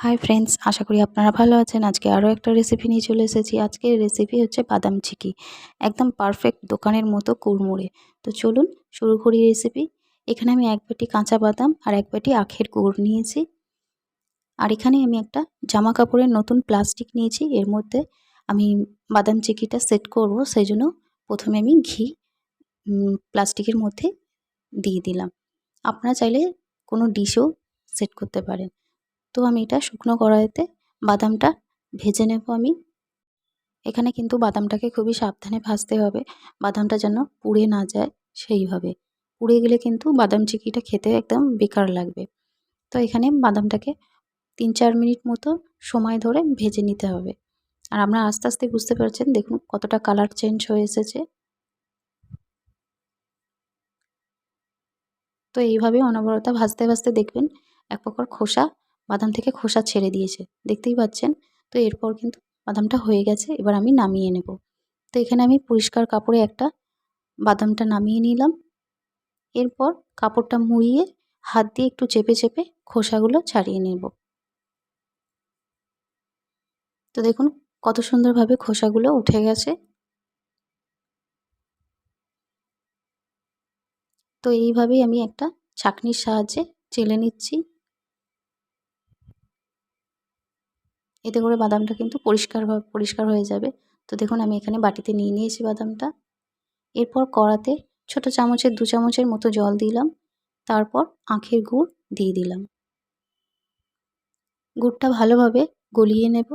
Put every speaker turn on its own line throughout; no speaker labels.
Hi friends আশা করি আপনারা ভালো আছেন। আজকে আরও একটা রেসিপি নিয়ে চলে এসেছি। আজকের রেসিপি হচ্ছে বাদাম চিকি একদম পারফেক্ট দোকানের মতো কুড়মুড়ে। তো চলুন শুরু করি রেসিপি এখানে আমি এক বাটি কাঁচা বাদাম আর এক বাটি আখের গুড় নিয়েছি। আর এখানে আমি একটা জামা কাপড়ের নতুন প্লাস্টিক নিয়েছি। এর মধ্যে আমি বাদাম চিকিটা সেট করব। সেই জন্য প্রথমে আমি ঘি প্লাস্টিকের মধ্যে দিয়ে দিলাম। আপনারা চাইলে কোনো ডিশও সেট করতে পারেন। তো আমি এটা শুকনো কড়াইতে বাদামটা ভেজে নেব আমি। এখানে কিন্তু বাদামটাকে খুবই সাবধানে ভাজতে হবে। বাদামটা যেন পুড়ে না যায় সেইভাবে। পুড়ে গেলে কিন্তু বাদাম চিকিটা খেতে একদম বেকার লাগবে। তো এখানে বাদামটাকে তিন চার মিনিট মতো সময় ধরে ভেজে নিতে হবে। আর আমরা আস্তে আস্তে বুঝতে পারছেন, দেখুন কতটা কালার চেঞ্জ হয়ে এসেছে। তো এইভাবে অনবরতা ভাজতে ভাজতে দেখবেন এক প্রকার খোসা বাদাম থেকে খোসা ছেড়ে দিয়েছে। দেখতেই পাচ্ছেন? তো এরপর কিন্তু বাদামটা হয়ে গেছে, এবার আমি নামিয়ে নেব। তো এখানে আমি পরিষ্কার কাপড়ে একটা বাদামটা নামিয়ে নিলাম। এরপর কাপড়টা মুড়িয়ে হাত দিয়ে একটু চেপে চেপে খোসাগুলো ছাড়িয়ে নেব। তো দেখুন কত সুন্দরভাবে খোসাগুলো উঠে গেছে। তো এইভাবেই আমি একটা ছাকনির সাহায্যে চেলে নিচ্ছি। এতে করে বাদামটা কিন্তু পরিষ্কার পরিষ্কার হয়ে যাবে। তো দেখুন, আমি এখানে বাটিতে নিয়ে নিয়েছি বাদামটা। এরপর কড়াতে ছোট চামচের, দু চামচের মতো জল দিলাম। তারপর আখের গুড় দিয়ে দিলাম। গুড়টা ভালোভাবে গলিয়ে নেব।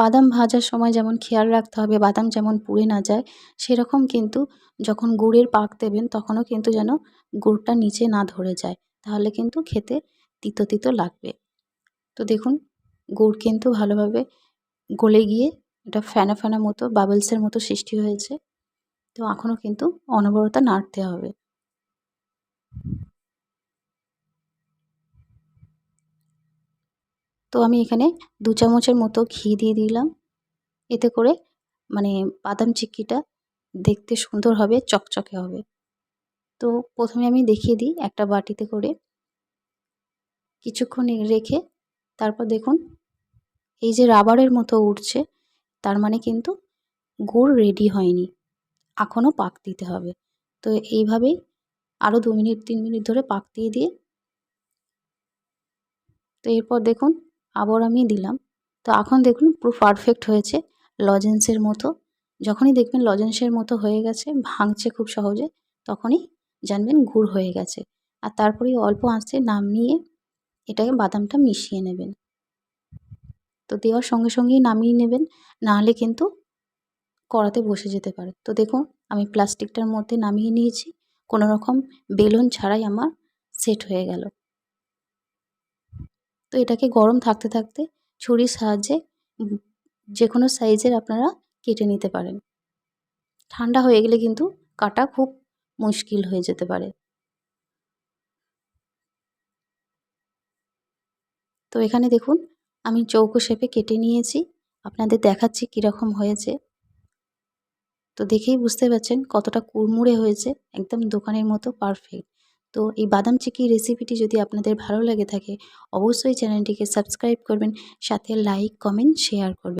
বাদাম ভাজার সময় যেমন খেয়াল রাখতে হবে, বাদাম যেমন পুড়ে না যায়, সেরকম কিন্তু যখন গুড়ের পাক দেবেন তখনও কিন্তু যেন গুড়টা নিচে না ধরে যায়। তাহলে কিন্তু খেতে তিতো তিতো লাগবে। তো দেখুন, গুড় কিন্তু ভালোভাবে গলে গিয়ে এটা ফ্যানা ফ্যানা মতো বাবলসের মতো সৃষ্টি হয়েছে। তো এখনও কিন্তু অনবরতা নাড়তে হবে। তো আমি এখানে দু চামচের মতো ঘি দিয়ে দিলাম। এতে করে মানে বাদাম চিক্কিটা দেখতে সুন্দর হবে, চকচকে হবে। তো প্রথমে আমি দেখিয়ে দিই একটা বাটিতে করে। কিছুক্ষণ রেখে তারপর দেখুন, এই যে রাবারের মতো উঠছে, তার মানে কিন্তু গুড় রেডি হয়নি। এখনও পাক দিতে হবে। তো এইভাবেই আরও দু মিনিট, তিন মিনিট ধরে পাক দিয়ে দিয়ে তো এরপর দেখুন আবার আমি দিলাম। তো এখন দেখুন পুরো পারফেক্ট হয়েছে লজেন্সের মতো। যখনই দেখবেন লজেন্সের মতো হয়ে গেছে, ভাঙছে খুব সহজে, তখনই জানবেন গুড় হয়ে গেছে। আর তারপরে অল্প আঁচে নামিয়ে এটাকে বাদামটা মিশিয়ে নেবেন। তো দেওয়ার সঙ্গে সঙ্গেই নামিয়ে নেবেন নাহলে কিন্তু কড়াতে বসে যেতে পারে। তো দেখুন আমি প্লাস্টিকটার মধ্যে নামিয়ে নিয়েছি, কোনো রকম বেলুন ছাড়াই আমার সেট হয়ে গেল। তো এটাকে গরম থাকতে থাকতে ছুরির সাহায্যে যে কোনো সাইজের আপনারা কেটে নিতে পারেন। ঠান্ডা হয়ে গেলে কিন্তু কাটা খুব মুশকিল হয়ে যেতে পারে। তো এখানে দেখুন, আমি চৌকো শেপে কেটে নিয়েছি। আপনাদের দেখাচ্ছি কীরকম হয়েছে। তো দেখেই বুঝতে পারছেন কতটা কুড়মুড়ে হয়েছে। একদম দোকানের মতো পারফেক্ট। তো এই বাদাম চিকি রেসিপিটি যদি আপনাদের ভালো লাগে থাকে, অবশ্যই চ্যানেলটিকে সাবস্ক্রাইব করবেন, সাথে লাইক কমেন্ট শেয়ার করবেন।